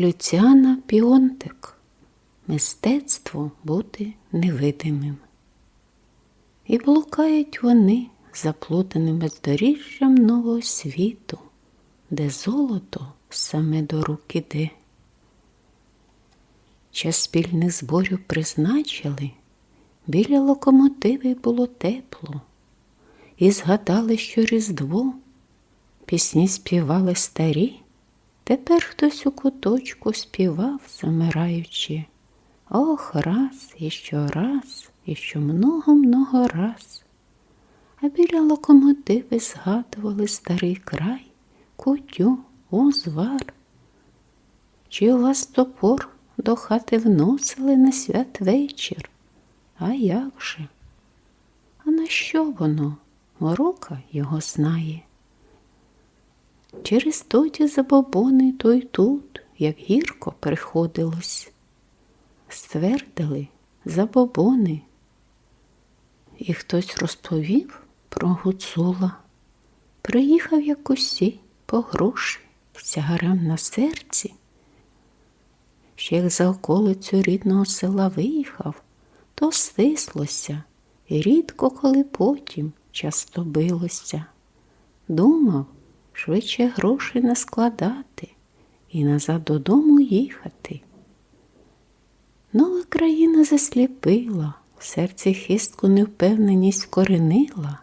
Люціана Піонтик Мистецтво бути невидимим. І блукають вони заплутаним бездоріжжям нового світу, де золото саме до рук іде. Час спільних зборів призначили, біля локомотиви було тепло, і згадали, що Різдво, пісні співали старі, тепер хтось у куточку співав, замираючи. Ох, раз і що раз, і що много-много раз. А біля локомотиви згадували старий край, кутю, узвар. Чи у вас топор до хати вносили на святвечір? А як же? А на що воно? Морока його знає. Через тоді забобони то й тут, як гірко приходилось. Ствердили забобони. І хтось розповів про гуцула. Приїхав як усі по гроші, з на серці. Ще як за околицю рідного села виїхав, то стислося, і рідко коли потім часто билося. Думав, швидше грошей наскладати і назад додому їхати. Нова країна засліпила, в серці хистку невпевненість коренила,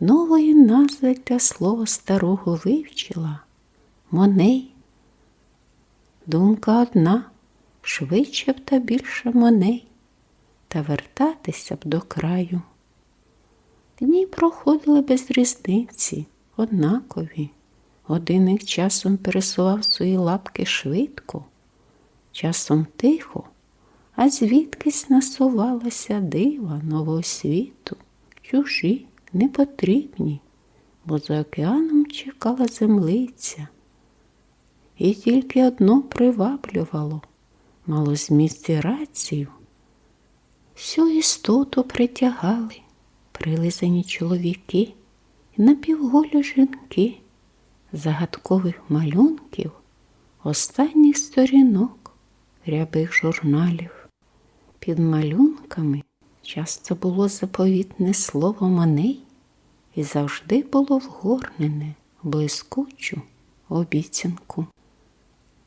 нової назви для слова старого вивчила Моней. Думка одна швидше б та більше моней, та вертатися б до краю. Дні проходили без різниці, однакові. Годинник часом пересував свої лапки швидко, часом тихо, а звідкись насувалася дива нового світу, чужі, непотрібні, бо за океаном чекала землиця. І тільки одно приваблювало, мало зміст і рацію. Всю істоту притягали прилизані чоловіки напівголі жінки, загадкових малюнків, останніх сторінок рябих журналів. Під малюнками часто було заповітне слово моней і завжди було вгорнене блискучу обіцянку.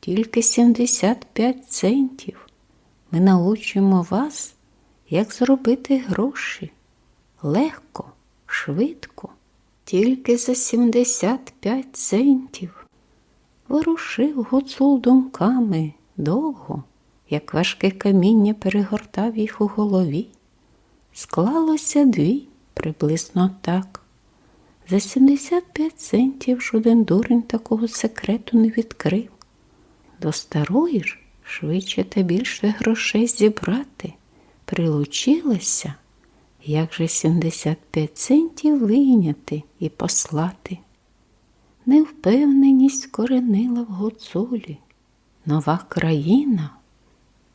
Тільки 75 центів ми научимо вас, як зробити гроші. Легко, швидко, тільки за 75 центів. Ворушив гуцул думками довго, як важке каміння перегортав їх у голові. Склалося дві приблизно так. За 75 центів жоден дурень такого секрету не відкрив. До старої ж швидше та більше грошей зібрати. Прилучилася, як же 75 центів вийняти і послати. Невпевненість коренила в гуцулі. Нова країна.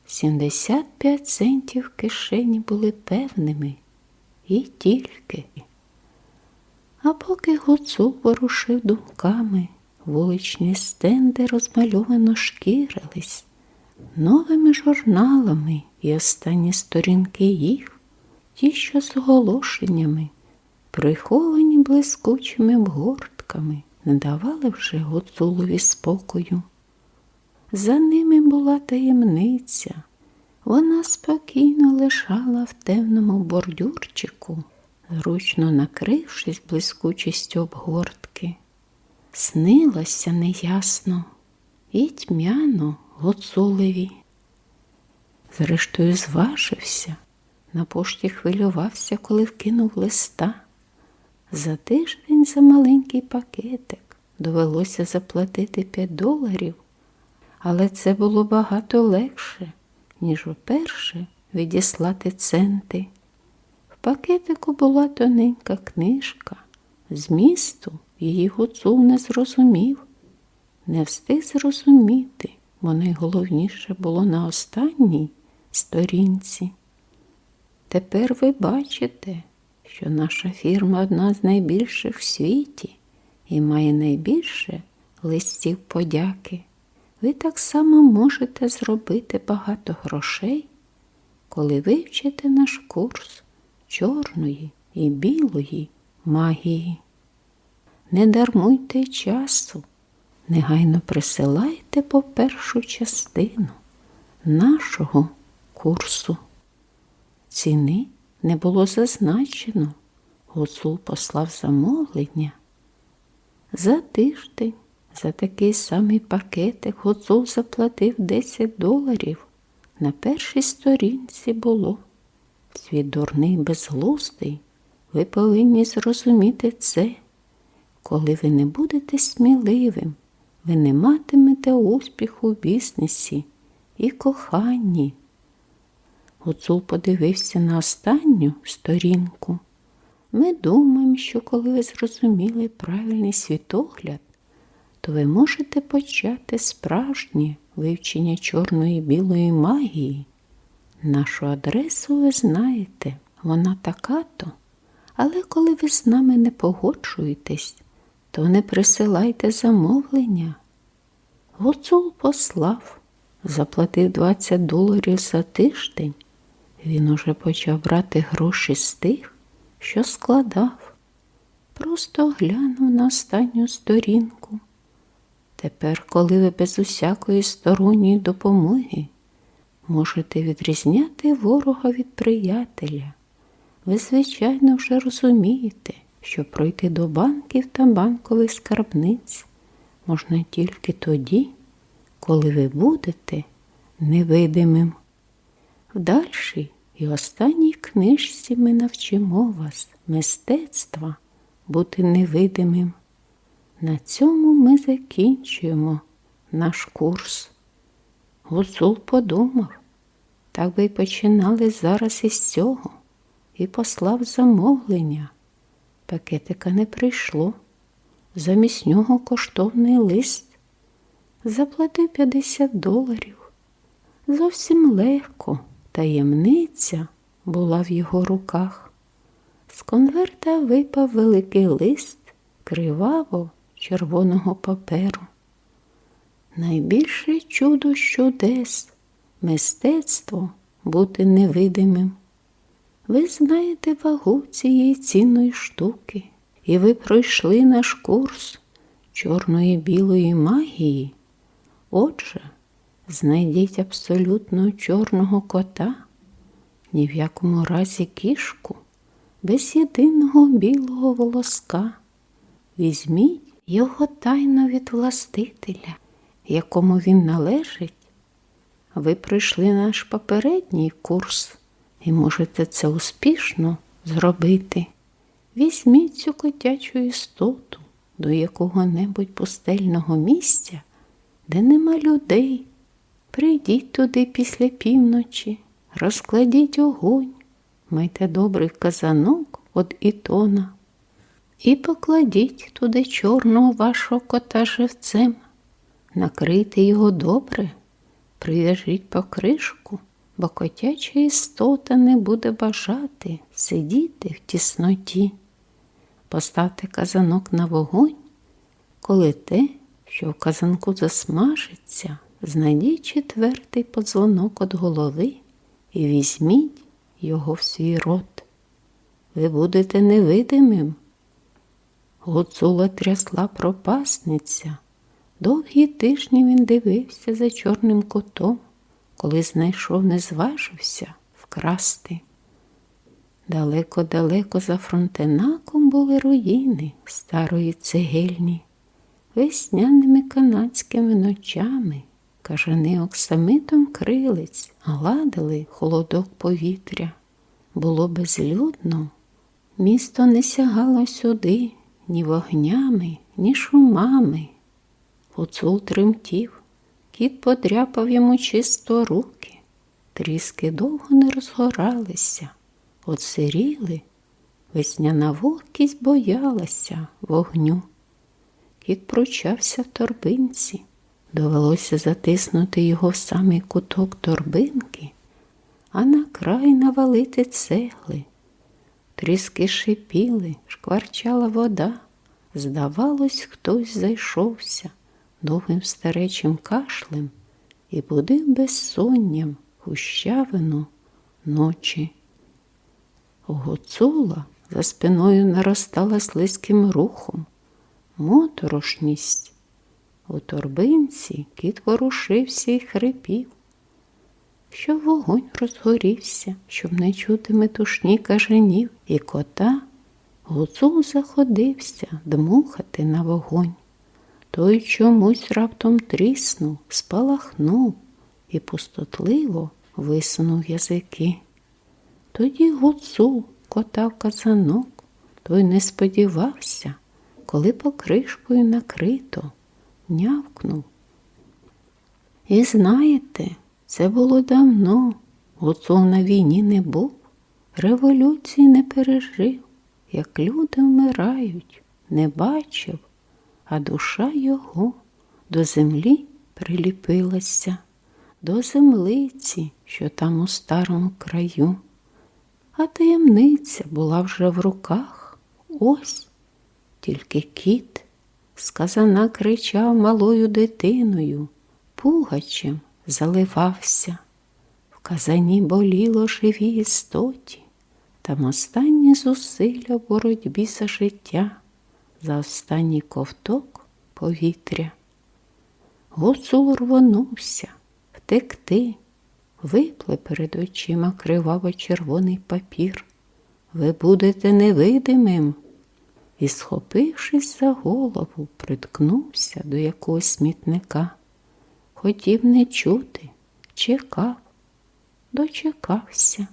75 центів в кишені були певними і тільки. А поки гуцул ворушив думками, вуличні стенди розмальовано шкірились новими журналами і останні сторінки їх, ті, що з оголошеннями, приховані блискучими обгортками, не давали вже гуцулові спокою. За ними була таємниця. Вона спокійно лежала в темному бордюрчику, зручно накрившись блискучістю обгортки. Снилося неясно і тьмяно гуцулеві. Зрештою, зважився, на пошті хвилювався, коли вкинув листа. За тиждень за маленький пакетик довелося заплатити 5 доларів, але це було багато легше, ніж уперше відіслати центи. В пакетику була тоненька книжка. Змісту її гуцул не зрозумів, не встиг зрозуміти, бо найголовніше було на останній сторінці. Тепер ви бачите, що наша фірма одна з найбільших в світі і має найбільше листів подяки. Ви так само можете зробити багато грошей, коли вивчите наш курс чорної і білої магії. Не дармуйте часу, негайно присилайте по першу частину нашого курсу. Ціни не було зазначено. Гуцул послав замовлення. За тиждень за такий самий пакетик Гуцул заплатив 10 доларів. На першій сторінці було. Свій дурний безглуздий, ви повинні зрозуміти це. Коли ви не будете сміливим, ви не матимете успіху в бізнесі і коханні. Гуцул подивився на останню сторінку. Ми думаємо, що коли ви зрозуміли правильний світогляд, то ви можете почати справжнє вивчення чорної і білої магії. Нашу адресу ви знаєте, вона така-то, але коли ви з нами не погоджуєтесь, то не присилайте замовлення. Гуцул послав, заплатив 20 доларів за тиждень. Він уже почав брати гроші з тих, що складав. Просто глянув на останню сторінку. Тепер, коли ви без усякої сторонньої допомоги можете відрізняти ворога від приятеля, ви, звичайно, вже розумієте, що пройти до банків та банкових скарбниць можна тільки тоді, коли ви будете невидимим. В дальшій і останній книжці ми навчимо вас мистецтва бути невидимим. На цьому ми закінчуємо наш курс. Гуцул подумав, так би починали зараз із цього і послав замовлення. Пакетика не прийшло. Замість нього коштовний лист. Заплатив 50 доларів. Зовсім легко таємниця була в його руках. З конверта випав великий лист криваво червоного паперу. Найбільше чудо чудес, мистецтво бути невидимим. Ви знаєте вагу цієї цінної штуки, і ви пройшли наш курс чорної білої магії. Отже, знайдіть абсолютно чорного кота, ні в якому разі кішку, без єдиного білого волоска. Візьміть його тайно від властителя, якому він належить. Ви пройшли наш попередній курс і можете це успішно зробити. Візьміть цю котячу істоту до якого-небудь пустельного місця, де нема людей. Прийдіть туди після півночі, розкладіть огонь, майте добрий казанок від ітона і покладіть туди чорного вашого кота живцем, накрийте його добре, прив'яжіть покришку, бо котяча істота не буде бажати сидіти в тісноті. Поставте казанок на вогонь, коли те, що в казанку засмажиться, знайдіть четвертий подзвонок від голови і візьміть його в свій рот. Ви будете невидимим. Гуцула трясла пропасниця. Довгі тижні він дивився за чорним котом, коли знайшов, не зважився вкрасти. Далеко-далеко за фронтенаком були руїни старої цегельні, весняними канадськими ночами кажани оксамитом крилиць гладили холодок повітря. Було безлюдно, місто не сягало сюди ні вогнями, ні шумами. Гуцул тремтів, кіт подряпав йому чисто руки, тріски довго не розгоралися, Отсиріли, весняна вогкість боялася вогню. Кіт прочався в торбинці, довелося затиснути його в самий куток торбинки, а на край навалити цегли. Тріски шипіли, шкварчала вода. Здавалось, хтось зайшовся довгим старечим кашлем і будив безсонням гущавину ночі. Гуцула за спиною наростала слизьким рухом, моторошність. У торбинці кіт ворушився і хрипів, що вогонь розгорівся, щоб не чути метушні кажанів, і кота гуцул заходився дмухати на вогонь. Той чомусь раптом тріснув, спалахнув і пустотливо висунув язики. Тоді гуцул котав казанок, той не сподівався, коли покришкою накрито, нявкнув. І знаєте, це було давно. Гуцул на війні не був, революції не пережив, як люди вмирають, не бачив, а душа його до землі приліпилася, до землиці, що там у старому краю. А таємниця була вже в руках. Ось тільки кіт сказана кричав малою дитиною, пугачем заливався. В казані боліло живій істоті, там останні зусилля в боротьбі за життя, за останній ковток повітря. Гуцул рвонувся втекти, випле перед очима криваво-червоний папір. Ви будете невидимим. І, схопившись за голову, приткнувся до якогось смітника. Хотів не чути, чекав, дочекався.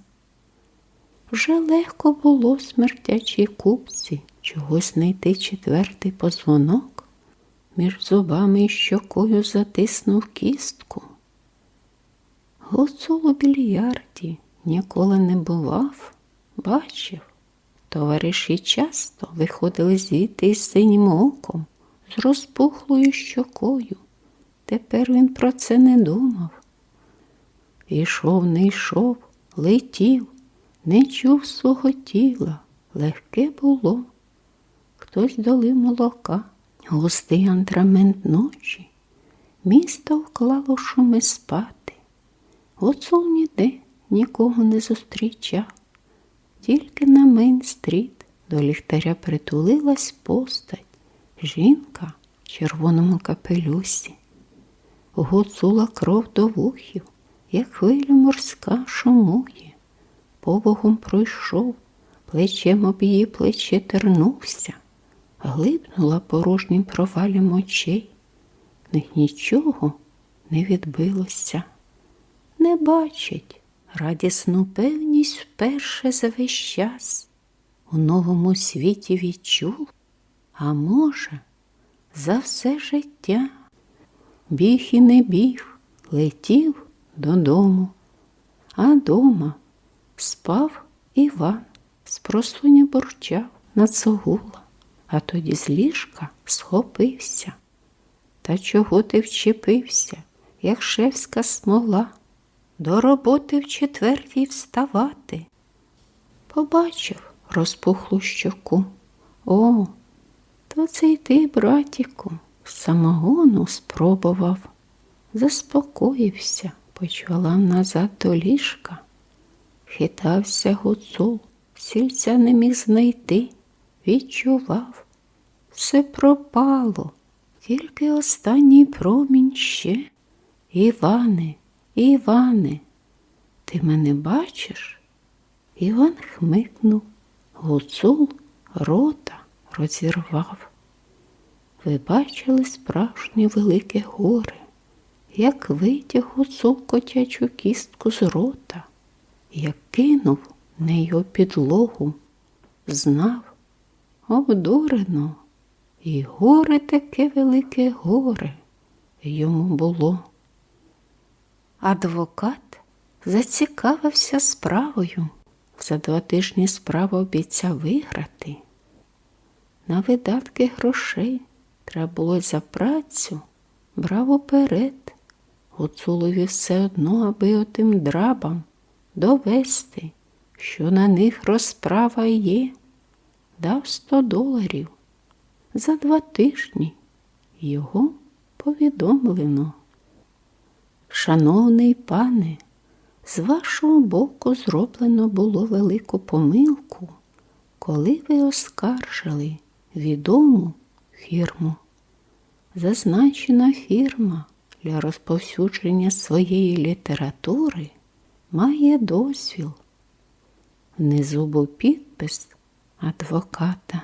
Вже легко було смертячій купці чогось знайти четвертий позвонок, між зубами і щокою затиснув кістку. Гуцул у більярді ніколи не бував, бачив. Товариші часто виходили звідти із синім оком, з розпухлою щокою. Тепер він про це не думав. Ішов, не йшов, летів, не чув свого тіла, легке було. Хтось долив молока, густий антрамент ночі, місто вклало шуми спати. Гуцул ніде нікого не зустрічав. Тільки на Мейн-стріт до ліхтаря притулилась постать, жінка в червоному капелюсі. Гуцула кров до вухів, як хвиля морська шумує. Повогом пройшов, плечем об її плече тернувся, глибнула порожнім провалям очей. В них нічого не відбилося. Не бачить радісну певність вперше за весь час у новому світі відчув, а може, за все життя біг і не біг, летів додому, а дома спав Іван, спросуня бурчав на цогула, а тоді з ліжка схопився. Та чого ти вчепився, як шевська смола? До роботи в четвертій вставати. Побачив розпухлу щоку. О, то це й ти, братіку, самогону спробував. Заспокоївся, почала назад до ліжка. Хитався гуцул, сільця не міг знайти, відчував. Все пропало, тільки останній промінь ще. Іване, Іване, ти мене бачиш? Іван хмикнув, гуцул рота розірвав. Ви бачили справжнє велике горе, як витяг гуцул котячу кістку з рота, як кинув нею підлогу, знав, обдурено, і горе таке велике горе йому було. Адвокат зацікавився справою. За два тижні справу обіцяв виграти. На видатки грошей треба було за працю, брав уперед. Гуцулові все одно, аби отим драбам довести, що на них розправа є, дав сто доларів. За два тижні його повідомлено. Шановний пане, з вашого боку зроблено було велику помилку, коли ви оскаржили відому фірму. Зазначена фірма для розповсюдження своєї літератури має дозвіл. Внизу був підпис адвоката.